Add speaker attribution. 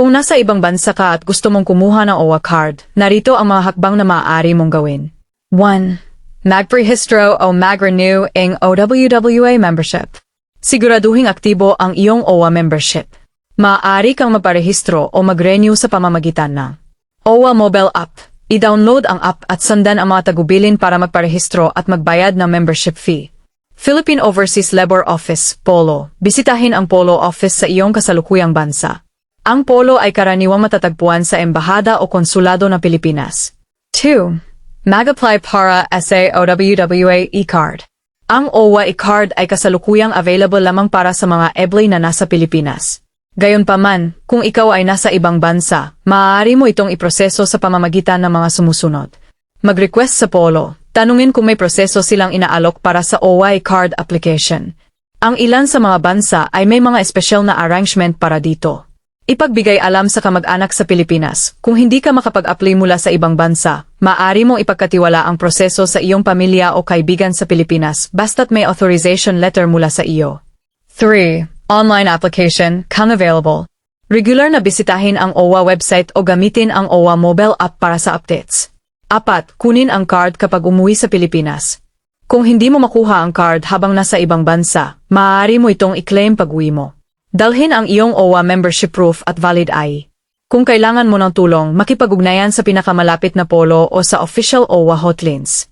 Speaker 1: Kung nasa ibang bansa ka at gusto mong kumuha ng OWA card, narito ang mga hakbang na maaari mong gawin. 1. Mag-prehistro o mag-renew ang OWWA membership. Siguraduhing aktibo ang iyong OWA membership. Maaari kang magparehistro o mag-renew sa pamamagitan ng OWA mobile app. I-download ang app at sandan ang mga tagubilin para magparehistro at magbayad ng membership fee. Philippine Overseas Labor Office, POLO. Bisitahin ang POLO office sa iyong kasalukuyang bansa. Ang POLO ay karaniwang matatagpuan sa embahada o konsulado ng Pilipinas. 2. Mag-apply para sa OWWA e-card. Ang OWA e-card ay kasalukuyang available lamang para sa mga eblay na nasa Pilipinas. Gayunpaman, kung ikaw ay nasa ibang bansa, maaari mo itong iproseso sa pamamagitan ng mga sumusunod. Mag-request sa Polo. Tanungin kung may proseso silang inaalok para sa OWA card application. Ang ilan sa mga bansa ay may mga espesyal na arrangement para dito. Ipagbigay alam sa kamag-anak sa Pilipinas, kung hindi ka makapag-apply mula sa ibang bansa, maaari mong ipagkatiwala ang proseso sa iyong pamilya o kaibigan sa Pilipinas basta't may authorization letter mula sa iyo. 3. Online application, kang available. Regular na bisitahin ang OWA website o gamitin ang OWA mobile app para sa updates. 4. Kunin ang card kapag umuwi sa Pilipinas. Kung hindi mo makuha ang card habang nasa ibang bansa, maaari mo itong i-claim pag-uwi mo. Dalhin ang iyong OWA membership proof at valid ID. Kung kailangan mo ng tulong, makipag-ugnayan sa pinakamalapit na polo o sa official OWA hotlines.